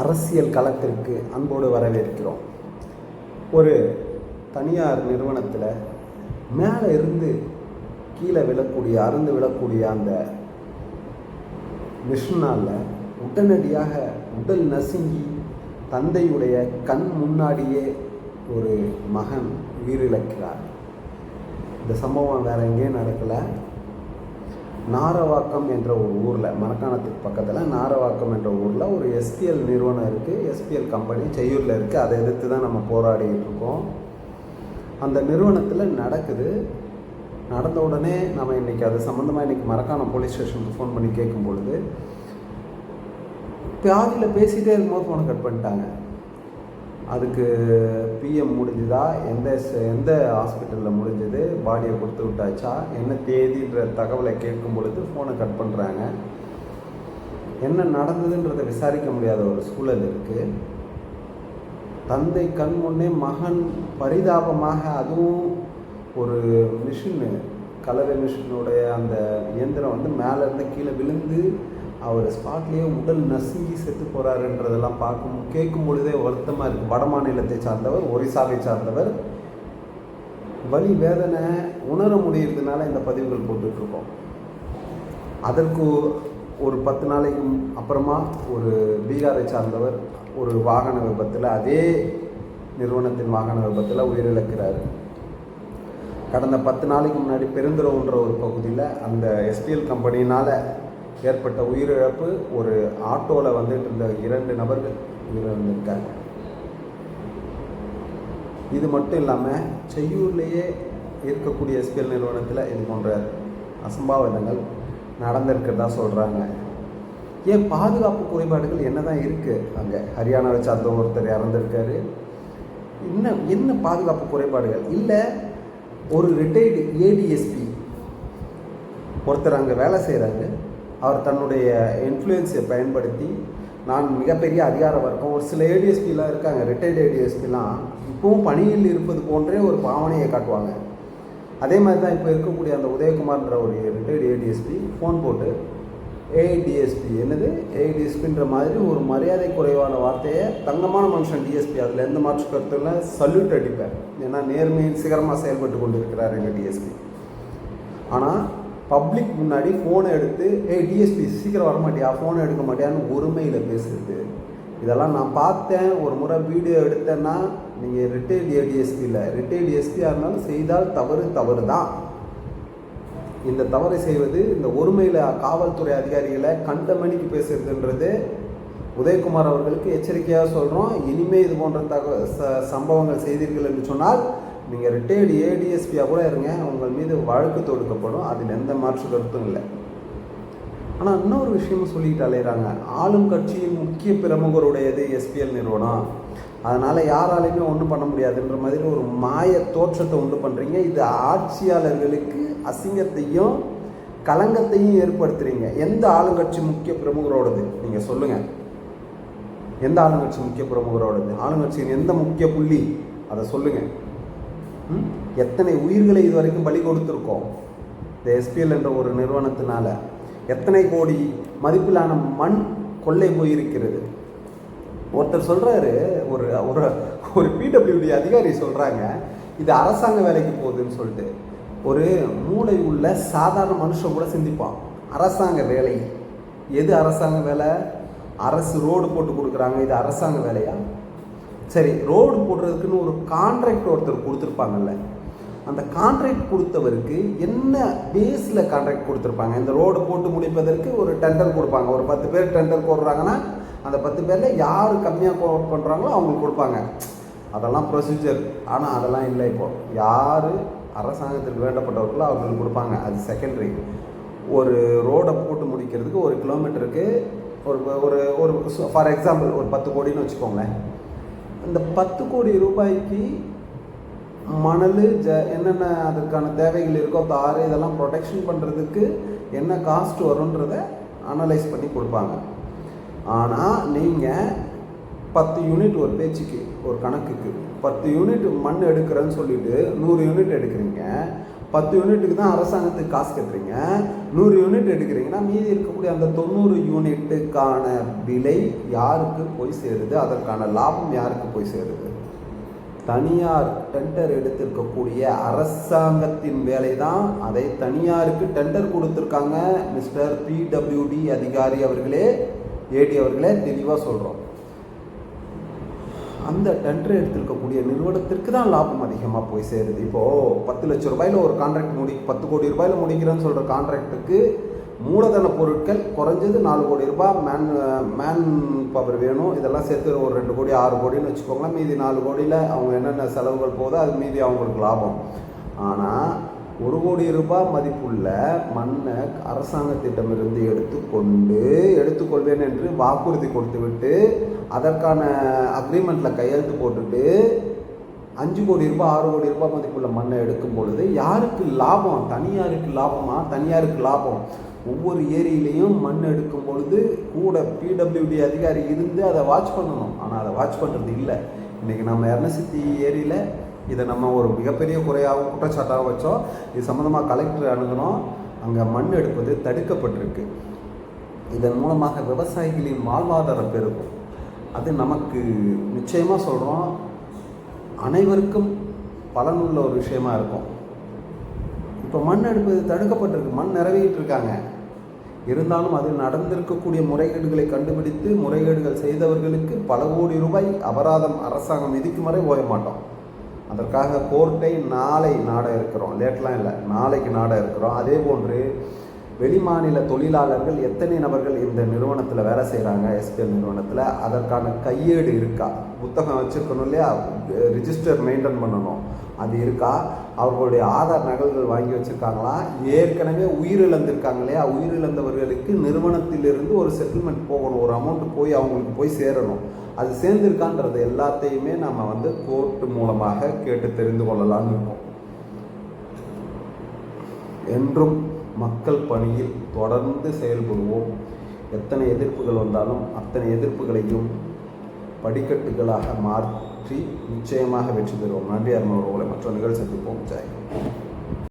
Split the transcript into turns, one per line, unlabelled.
அரசியல் களத்திற்கு அன்போடு வரவேற்கிறோம். ஒரு தனியார் நிறுவனத்தில் மேலே இருந்து கீழே விழக்கூடிய அருந்து விழக்கூடிய அந்த மிஷினால் உடனடியாக உடல் நசுங்கி தந்தையுடைய கண் முன்னாடியே ஒரு மகன் உயிரிழக்கிறார். இந்த சம்பவம் வேற எங்கேயும் நடக்கலை. நாரவாக்கம் என்ற ஒரு ஊரில் மரக்காணத்துக்கு பக்கத்தில் நாரவாக்கம் என்ற ஊரில் ஒரு எஸ்பிஎல் நிறுவனம் இருக்குது எஸ்பிஎல் கம்பெனி செய்யூரில் இருக்குது அதை எதிர்த்து தான் நம்ம போராடிட்டு இருக்கோம். அந்த நிறுவனத்தில் நடக்குது. நடந்த உடனே நம்ம இன்றைக்கி அது சம்மந்தமாக இன்றைக்கி மரக்காணம் போலீஸ் ஸ்டேஷனுக்கு ஃபோன் பண்ணி கேட்கும் பொழுது பாதியில் பேசிகிட்டே இருக்கும்போது ஃபோனை கட் பண்ணிட்டாங்க. அதுக்கு பிஎம் முடிஞ்சுதா? எந்த எந்த ஹாஸ்பிட்டலில் முடிஞ்சது? பாடியை கொடுத்து விட்டாச்சா? என்ன தேதின்ற தகவலை கேட்கும் பொழுது ஃபோனை கட் பண்ணுறாங்க என்ன நடந்ததுன்றதை விசாரிக்க முடியாத ஒரு சூழல் இருக்குது தந்தை கண் முன்னே மகன் பரிதாபமாக அதுவும் ஒரு மிஷினு கலவை மிஷினுடைய அந்த இயந்திரம் வந்து மேலேருந்து கீழே விழுந்து அவர் ஸ்பாட்லேயே உடல் நசுங்கி செத்து போகிறாருன்றதெல்லாம் பார்க்கும் கேட்கும் பொழுதே வருத்தமாக இருக்குது வட மாநிலத்தை சார்ந்தவர் ஒரிசாவை சார்ந்தவர். வலி வேதனை உணர முடியறதுனால இந்த பதிவுகள் போட்டுட்ருக்கோம். அதற்கு ஒரு பத்து நாளைக்கு அப்புறமா ஒரு பீகாரை சார்ந்தவர் ஒரு வாகன விபத்தில் அதே நிறுவனத்தின் வாகன விபத்தில் உயிரிழக்கிறார். கடந்த பத்து நாளைக்கு முன்னாடி பெருந்துறவுன்ற ஒரு பகுதியில் அந்த எஸ்டிஎல் கம்பெனினால் ஏற்பட்ட உயிரிழப்பு ஒரு ஆட்டோவில் வந்துட்டு இருந்த இரண்டு நபர்கள் உயிரிழந்திருக்காங்க. இது மட்டும் இல்லாமல் செய்யூர்லேயே இருக்கக்கூடிய எஸ்பிஎல் நிறுவனத்தில் இது போன்ற அசம்பாவிதங்கள் நடந்திருக்கிறதா சொல்கிறாங்க ஏன் பாதுகாப்பு குறைபாடுகள் என்ன தான் இருக்குது அங்கே ஹரியானாவை சார்ந்த ஒருத்தர் இறந்துருக்காரு. இன்னும் என்ன பாதுகாப்பு குறைபாடுகள்? இல்லை ஒரு ரிட்டையர்டு ஏடிஎஸ்பி ஒருத்தர் அங்கே வேலை செய்கிறாரு அவர் தன்னுடைய இன்ஃப்ளூயன்ஸை பயன்படுத்தி நான் மிகப்பெரிய அதிகார வர்க்கம் ஒரு சில ஏடிஎஸ்பிலாம் இருக்காங்க ரிட்டையர்டு ஏடிஎஸ்பிலாம் இப்பவும் பணியில் இருப்பது போன்றே ஒரு பாவனையை காட்டுவாங்க. அதே மாதிரி தான் இப்போ இருக்கக்கூடிய அந்த உதயகுமார்ன்ற ஒரு ரிட்டையர்டு ஏடிஎஸ்பி ஃபோன் போட்டு ஏடிஎஸ்பி என்னது? ஏடிஎஸ்பின்ற மாதிரி ஒரு மரியாதை குறைவான வார்த்தையை தங்கமான மனுஷன் டிஎஸ்பி அதில் எந்த மாற்று கருத்துல சல்யூட் அடிப்பேன் ஏன்னா நேர்மையின் சிகரமாக செயல்பட்டு கொண்டு இருக்கிறார் எங்கள் டிஎஸ்பி ஆனால் பப்ளிக் முன்னாடி ஃபோனை எடுத்து ஏய் டிஎஸ்பி சீக்கிரம் வர மாட்டியா? ஃபோனை எடுக்க மாட்டியான்னு ஒருமையில் பேசுறது. இதெல்லாம் நான் பார்த்தேன். ஒரு முறை வீடியோ எடுத்தேன்னா நீங்கள் ரிட்டையர்டு ஏடிஎஸ்பி இல்லை ரிட்டையர்டு எஸ்பியாக இருந்தாலும் செய்தால் தவறு தவறு தான் இந்த தவறை செய்வது இந்த ஒருமையில் காவல்துறை அதிகாரிகளை கண்டமணிக்கு பேசுறதுன்றது உதயகுமார் அவர்களுக்கு எச்சரிக்கையாக சொல்கிறோம் இனிமேல் இது போன்ற தக ச சம்பவங்கள் செய்தீர்கள் என்று சொன்னால் நீங்கள் ரிட்டையர்டு ஏடிஎஸ்பியாக கூட இருங்க உங்கள் மீது வழக்கு தொடுக்கப்படும். அதில் எந்த மாற்று கருத்தும் இல்லை. ஆனால் இன்னொரு விஷயமும் சொல்லிக்கிட்டு அலையிறாங்க. ஆளும் கட்சியின் முக்கிய பிரமுகருடையது எஸ்பிஎல் நிறுவனம். அதனால் யாராலையுமே ஒன்றும் பண்ண முடியாதுன்ற மாதிரி ஒரு மாய தோற்றத்தை உண்டு பண்ணுறீங்க இது ஆட்சியாளர்களுக்கு அசிங்கத்தையும் களங்கத்தையும் ஏற்படுத்துகிறீங்க எந்த ஆளுங்கட்சி முக்கிய பிரமுகரோடது? நீங்கள் சொல்லுங்கள் எந்த ஆளுங்கட்சி முக்கிய பிரமுகரோடது? ஆளுங்கட்சியின் எந்த முக்கிய புள்ளி? அதை சொல்லுங்கள் எத்தனை உயிர்களை இது வரைக்கும் பலி கொடுத்துருக்கோம்? இந்த எஸ்பிஎல் என்ற ஒரு நிறுவனத்தினால எத்தனை கோடி மதிப்பிலான மண் கொள்ளை போயிருக்கிறது? ஒருத்தர் சொல்கிறாரு ஒரு ஒரு ஒரு பிடபிள்யூடி அதிகாரி சொல்கிறாங்க இது அரசாங்க வேலைக்கு போகுதுன்னு சொல்லிட்டு. ஒரு மூளை உள்ள சாதாரண மனுஷன் கூட சிந்திப்பான். அரசாங்க வேலை. எது அரசாங்க வேலை? அரசு ரோடு போட்டு கொடுக்குறாங்க இது அரசாங்க வேலையா? சரி ரோடு போடுறதுக்குன்னு ஒரு கான்ட்ராக்ட் ஒருத்தர் கொடுத்துருப்பாங்கல்ல. அந்த கான்ட்ராக்ட் கொடுத்தவருக்கு என்ன பேஸில் கான்ட்ராக்ட் கொடுத்துருப்பாங்க? இந்த ரோடு போட்டு முடிப்பதற்கு ஒரு டெண்டர் கொடுப்பாங்க. ஒரு பத்து பேர் டெண்டர் போடுறாங்கன்னா அந்த பத்து பேரில் யார் கம்மியாக பண்ணுறாங்களோ அவங்களுக்கு கொடுப்பாங்க. அதெல்லாம் ப்ரொசீஜர் ஆனால் அதெல்லாம் இல்லை இப்போ. யார்? அரசாங்கத்திற்கு வேண்டப்பட்டவர்களோ அவங்களுக்கு கொடுப்பாங்க. அது செகண்டரி ஒரு ரோடை போட்டு முடிக்கிறதுக்கு ஒரு கிலோமீட்டருக்கு ஒரு ஒரு ஒரு ஃபார் எக்ஸாம்பிள் ஒரு பத்து கோடின்னு வச்சுக்கோங்களேன். இந்த பத்து கோடி ரூபாய்க்கு மணல் ஜ என்னென்ன அதற்கான தேவைகள் இருக்கோ தாறு இதெல்லாம் ப்ரொடெக்ஷன் பண்ணுறதுக்கு என்ன காஸ்ட் வரும்ன்றத அனலைஸ் பண்ணி கொடுப்பாங்க. ஆனால் நீங்கள் பத்து யூனிட் ஒரு பேச்சுக்கு ஒரு கணக்குக்கு பத்து யூனிட் மண் எடுக்கிறேன்னு சொல்லிட்டு நூறு யூனிட் எடுக்கிறீங்க. பத்து யூனிட்டுக்கு தான் அரசாங்கத்துக்கு காசு கட்டுறீங்க. நூறு யூனிட் எடுக்கிறீங்கன்னா மீதி இருக்கக்கூடிய அந்த தொண்ணூறு யூனிட்டுக்கான விலை யாருக்கு போய் சேருது? அதற்கான லாபம் யாருக்கு போய் சேருது? தனியார் டெண்டர் எடுத்திருக்கக்கூடிய அரசாங்கத்தின் வேலை தான். அதை தனியாருக்கு டெண்டர் கொடுத்துருக்காங்க. மிஸ்டர் பிடபிள்யூடி அதிகாரி அவர்களே ஏடி அவர்களே தெளிவாக சொல்கிறோம் அந்த டெண்டர் எடுத்திருக்கக்கூடிய நிறுவனத்திற்கு தான் லாபம் அதிகமாக போய் சேருது. இப்போது பத்து லட்ச ரூபாயில் ஒரு கான்ட்ராக்ட் முடி பத்து கோடி ரூபாயில் முடிக்கிறேன்னு சொல்கிற கான்ட்ராக்டுக்கு மூலதன பொருட்கள் குறைஞ்சது நாலு கோடி ரூபாய் மேன் மேன் பவர் வேணும். இதெல்லாம் சேர்த்து ஒரு ரெண்டு கோடி ஆறு கோடின்னு வச்சுக்கோங்களேன். மீதி நாலு கோடியில் அவங்க என்னென்ன செலவுகள் போதோ அது மீதி அவங்களுக்கு லாபம். ஆனால் ஒரு கோடி ரூபாய் மதிப்புள்ள மண்ணை அரசாங்கத்திடமிருந்து எடுத்துக்கொண்டு எடுத்துக்கொள்வேன் என்று வாக்குறுதி கொடுத்துவிட்டு அதற்கான அக்ரிமெண்ட்டில் கையெழுத்து போட்டுட்டு அஞ்சு கோடி ரூபாய் ஆறு கோடி ரூபாய் மதிப்புள்ள மண்ணை எடுக்கும் பொழுது யாருக்கு லாபம்? தனியாருக்கு லாபமா? தனியாருக்கு லாபம். ஒவ்வொரு ஏரியிலையும் மண் எடுக்கும் பொழுது கூட பிடபிள்யூடி அதிகாரி இருந்து அதை வாட்ச் பண்ணணும். ஆனால் அதை வாட்ச் பண்ணுறது இல்லை. இன்றைக்கி நம்ம இரநூத்தி ஏரியில் இதை நம்ம ஒரு மிகப்பெரிய குறையாகவும் குற்றச்சாட்டாக வச்சோம். இது சம்மந்தமாக கலெக்டர் அணுகணும். அங்கே மண் எடுப்பது தடுக்கப்பட்டிருக்கு. இதன் மூலமாக விவசாயிகளின் வாழ்வாதாரம் பெருகும். அது நமக்கு நிச்சயமாக சொல்கிறோம் அனைவருக்கும் பலனுள்ள ஒரு விஷயமா இருக்கும். இப்போ மண் எடுப்பது தடுக்கப்பட்டிருக்கு. மண் நிறவிட்டு இருக்காங்க இருந்தாலும் அதில் நடந்திருக்கக்கூடிய முறைகேடுகளை கண்டுபிடித்து முறைகேடுகள் செய்தவர்களுக்கு பல கோடி ரூபாய் அபராதம் அரசாங்கம் விதிக்கும் வரை ஓய மாட்டோம் அதற்காக கோர்ட்டை நாளை நாட இருக்கிறோம். லேட்லாம் இல்லை. நாளைக்கு நாட இருக்கிறோம். அதே போன்று வெளிமாநில தொழிலாளர்கள் எத்தனை நபர்கள் இந்த நிறுவனத்தில் வேலை செய்கிறாங்க எஸ்பிஎல் நிறுவனத்தில். அதற்கான கையேடு இருக்கா? புத்தகம் வச்சுருக்கணும் இல்லையா? ரிஜிஸ்டர் மெயின்டைன் பண்ணணும். அது இருக்கா? அவர்களுடைய ஆதார் நகல்கள் வாங்கி வச்சுருக்காங்களா? ஏற்கனவே உயிரிழந்திருக்காங்க இல்லையா உயிரிழந்தவர்களுக்கு நிறுவனத்திலிருந்து ஒரு செட்டில்மெண்ட் போகணும். ஒரு அமௌண்ட் போய் அவங்களுக்கு போய் சேரணும். அது சேர்ந்துருக்கான்றது எல்லாத்தையுமே நம்ம வந்து கோர்ட்டு மூலமாக கேட்டு தெரிந்து கொள்ளலாம்னு இருக்கோம். என்றும் மக்கள் பணியில் தொடர்ந்து செயல்படுவோம். எத்தனை எதிர்ப்புகள் வந்தாலும் அத்தனை எதிர்ப்புகளையும் படிக்கட்டுகளாக மாற்றி வெற்றி நிச்சயமாக வெற்றி பெறுவோம். நன்றி அருண் அவர்களை. மற்ற நிகழ்ச்சி சந்திப்போம். ஜெய்